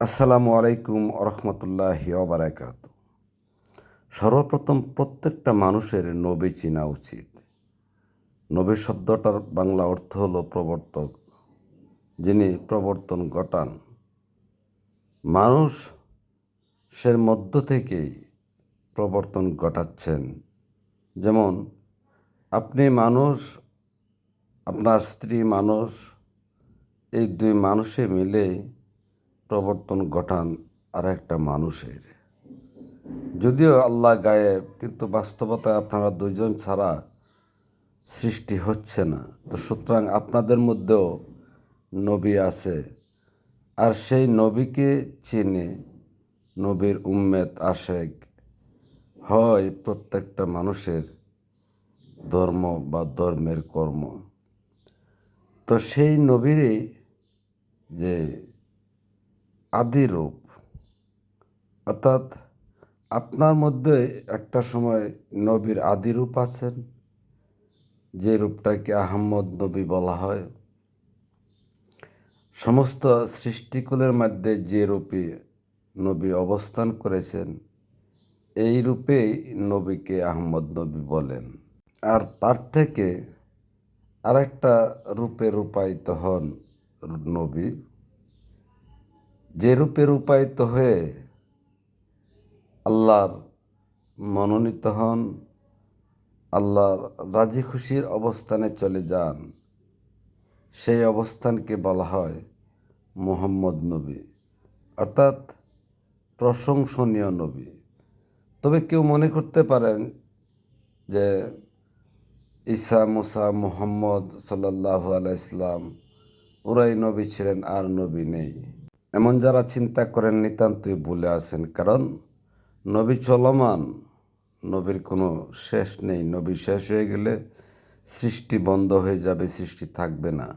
আসসালামু আলাইকুম রহমতুল্লাহ বারাকাত সর্বপ্রথম প্রত্যেকটা মানুষের নবী চেনা উচিত। নবী শব্দটার বাংলা অর্থ হলো প্রবর্তক, যিনি প্রবর্তন ঘটান। মানুষ মানুষের মধ্য থেকেই প্রবর্তন ঘটাচ্ছেন। যেমন, আপনি মানুষ, আপনার স্ত্রী মানুষ, এই দুই মানুষে মিলে প্রবর্তন ঘটান আর একটা মানুষের। যদিও আল্লাহ গায়েব কিন্তু বাস্তবতায় আপনারা দুজন ছাড়া সৃষ্টি হচ্ছে না। তো সুতরাং আপনাদের মধ্যেও নবী আছে, আর সেই নবীকে চিনে নবীর উম্মেদ আশেক হয় প্রত্যেকটা মানুষের ধর্ম বা ধর্মের কর্ম। তো সেই নবীরই যে আদি রূপ। অর্থাৎ আপনার মধ্যে একটা সময় নবীর আদি রূপ আছেন, যে রূপটাকে আহম্মদ নবী বলা হয়। সমস্ত সৃষ্টিকুলের মধ্যে যে রূপে নবী অবস্থান করেছেন, এই রূপেই নবীকে আহম্মদ নবী বলেন। আর তার থেকে আরেকটা রূপে রূপায়িত হন নবী। যে রূপে রূপায়িত হয়ে আল্লাহর মনোনীত হন, আল্লাহর রাজি খুশির অবস্থানে চলে যান, সেই অবস্থানকে বলা হয় মোহাম্মদ নবী। অর্থাৎ প্রশংসনীয় নবী। তবে কেউ মনে করতে পারেন যে ঈসা, মুসা, মুহাম্মদ সাল্লাহ আলাইসলাম ওরাই নবী ছিলেন আর নবী নেই। এমন যারা চিন্তা করেন নিতান্তই বলে আছেন, কারণ নবী চলমান, নবীর কোনো শেষ নেই। নবী শেষ হয়ে গেলে সৃষ্টি বন্ধ হয়ে যাবে, সৃষ্টি থাকবে না।